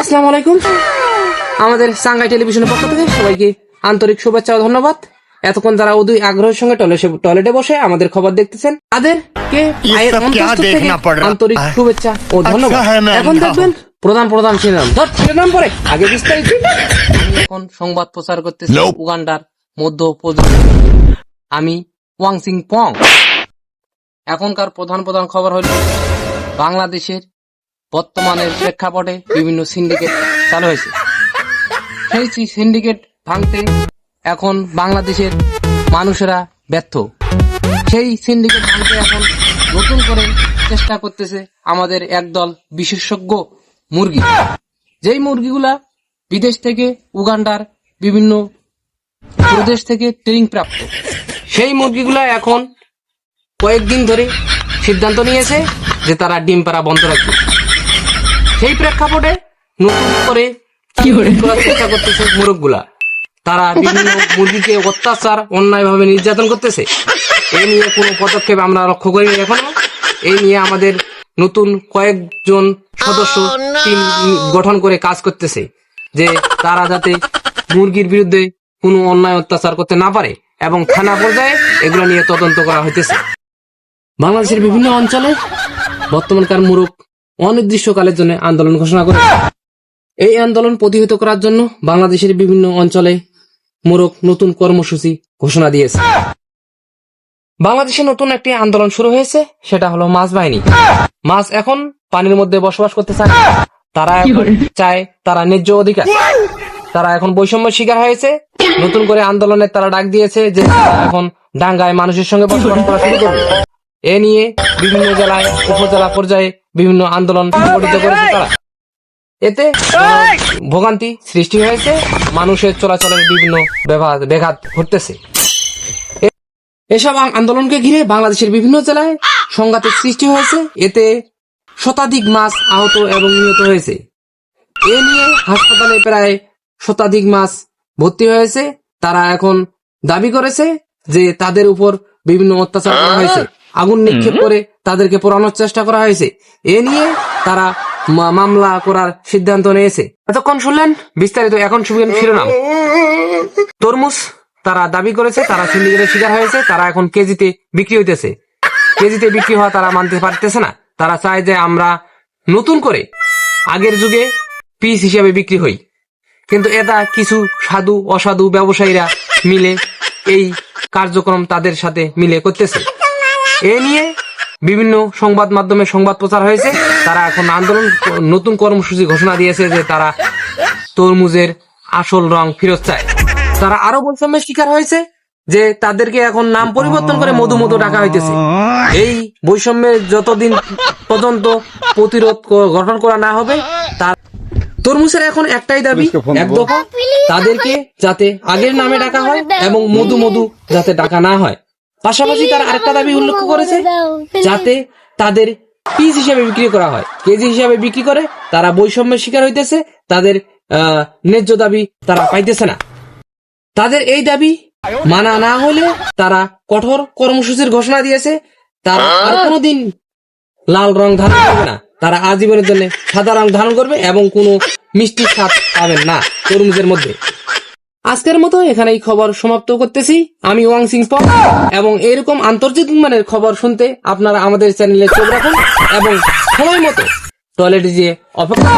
আসসালামু আলাইকুম। আমাদের সাংগাই টেলিভিশনের পক্ষ থেকে সবাইকে আন্তরিক শুভেচ্ছা ও ধন্যবাদ। এতক্ষণ যারা ওদুই আগ্রহের সঙ্গে টয়লেটে বসে আমাদের খবর দেখতেছেন তাদেরকে আন্তরিক শুভেচ্ছা ও ধন্যবাদ। এখন দেখবেন প্রধান প্রধান শিরোনাম। ধর শিরোনাম পরে। আগে বিস্তারিত। এখন সংবাদ প্রচার করতেছি উগান্ডার মধ্য আমি ওয়াংসিং পং এখনকার প্রধান প্রধান খবর হলো বাংলাদেশের বর্তমানের প্রেক্ষাপটে বিভিন্ন সিন্ডিকেট চালু হয়েছে। সেই সিন্ডিকেট ভাঙতে এখন বাংলাদেশের মানুষেরা ব্যর্থ। সেই সিন্ডিকেট ভাঙতে এখন নতুন করে চেষ্টা করতেছে আমাদের একদল বিশেষজ্ঞ মুরগি। যেই মুরগিগুলা বিদেশ থেকে, উগান্ডার বিভিন্ন প্রদেশ থেকে ট্রেনিং প্রাপ্ত, সেই মুরগিগুলা এখন কয়েকদিন ধরে সিদ্ধান্ত নিয়েছে যে তারা ডিম পাড়া বন্ধ রাখবে। সেই প্রেক্ষাপটে নতুন করে করার চেষ্টা করতেছে মোরগগুলা তারা বিভিন্ন মুরগিকে অত্যাচার অন্যায়ভাবে নির্যাতন করতেছে। এই নিয়ে কোনো পদক্ষেপ আমরা লক্ষ্য করিনি এখনও। এই নিয়ে আমাদের নতুন কয়েকজন সদস্য টিম গঠন করে কাজ করতেছে যে তারা যাতে মুরগির বিরুদ্ধে কোনো অন্যায় অত্যাচার করতে না পারে এবং থানা পর্যায়ে এগুলো নিয়ে তদন্ত করা হইতেছে। বাংলাদেশের বিভিন্ন অঞ্চলে বর্তমানকার মুরগ অনির্দিষ্টকালের জন্য আন্দোলন ঘোষণা করেছে এই আন্দোলন প্রতিহত করার জন্য বাংলাদেশের বিভিন্ন অঞ্চলে মোরগ নতুন কর্মসূচি ঘোষণা দিয়েছে। বাংলাদেশে নতুন একটি আন্দোলন শুরু হয়েছে সেটা হলো মাছ বাহিনী। মাছ এখন পানির মধ্যে বসবাস করতে চায়। তারা এখন চায় তারা ন্যায্য অধিকার। তারা এখন বৈষম্য শিকার হয়েছে। নতুন করে আন্দোলনের তারা ডাক দিয়েছে যে এখন ডাঙ্গায় মানুষের সঙ্গে বসবাস করা শুরু করবে। এ নিয়ে বিভিন্ন জেলায় উপজেলা পর্যায়ে বিভিন্ন আন্দোলন সংগঠিত করেছে তারা। এতে ভোগান্তি সৃষ্টি হয়েছে মানুষের চলাচলের বিভিন্ন ব্যাঘাত ঘটতেছে। এসব আন্দোলনকে ঘিরে বাংলাদেশের বিভিন্ন জেলায় সংঘাতের সৃষ্টি হয়েছে। এতে শতাধিক মাছ আহত এবং নিহত হয়েছে। এ নিয়ে হাসপাতালে প্রায় শতাধিক মাছ ভর্তি হয়েছে। তারা এখন দাবি করেছে যে তাদের উপর বিভিন্ন অত্যাচার করা হয়েছে। আগুন নিক্ষেপ করে তাদেরকে পোড়ানোর চেষ্টা করা হয়েছে। এ নিয়ে তারা মামলা করার সিদ্ধান্ত নিয়েছে। এতক্ষণ শুনলেন? বিস্তারিত এখন শুনবেন শিরোনাম। তরমুজ তারা দাবি করেছে তারা সিন্ডিকেটের শিকার হয়েছে তারা এখন কেজিতে বিক্রি হইতেছে। কেজিতে বিক্রি হওয়া তারা মানতে পারতেছে না। তারা চায় যে আমরা নতুন করে আগের যুগে পিস হিসেবে বিক্রি হই। কিন্তু এটা কিছু সাধু অসাধু ব্যবসায়ীরা মিলে এই কার্যক্রম তাদের সাথে মিলে করতেছে। এ নিয়ে বিভিন্ন সংবাদ মাধ্যমে সংবাদ প্রচার হয়েছে। তারা এখন আন্দোলন নতুন কর্মসূচি ঘোষণা দিয়েছে যে তারা তরমুজের আসল রং ফেরত চায়। তারা আরও বৈষম্যের শিকার হয়েছে যে তাদেরকে এখন নাম পরিবর্তন করে মধু মধু ডাকা হইতেছে। এই বৈষম্যের যতদিন পর্যন্ত প্রতিরোধ গঠন করা না হবে তার তরমুজের এখন একটাই দাবি এক দফা তাদেরকে যাতে আগের নামে ডাকা হয় এবং মধু মধু যাতে ডাকা না হয়। পাশাপাশি তারা আরেকটা দাবি উল্লেখ করেছে যাতে তাদের পিস হিসাবে বিক্রি করা হয়। কেজি হিসাবে বিক্রি করে তারা বৈষম্যের শিকার হইতেছে তাদের ন্যায্য দাবি তারা পাইতেছে না। তাদের এই দাবি মানা না হলে তারা কঠোর কর্মসূচির ঘোষণা দিয়েছে। তারা আর কোনোদিন লাল রং ধারণ করবে না। তারা আজীবনের জন্য সাদা রং ধারণ করবে এবং কোনো মিষ্টি স্বাদ পাবেন না তরমুজের মধ্যে। আজকের মতো এখানে এই খবর সমাপ্ত করতেছি আমি ওয়াং সিং পপ এবং এরকম আন্তর্জাতিক মানের খবর শুনতে আপনারা আমাদের চ্যানেলে চোখ রাখুন এবং সময় মতো টয়লেটে যেয়ে অপেক্ষা।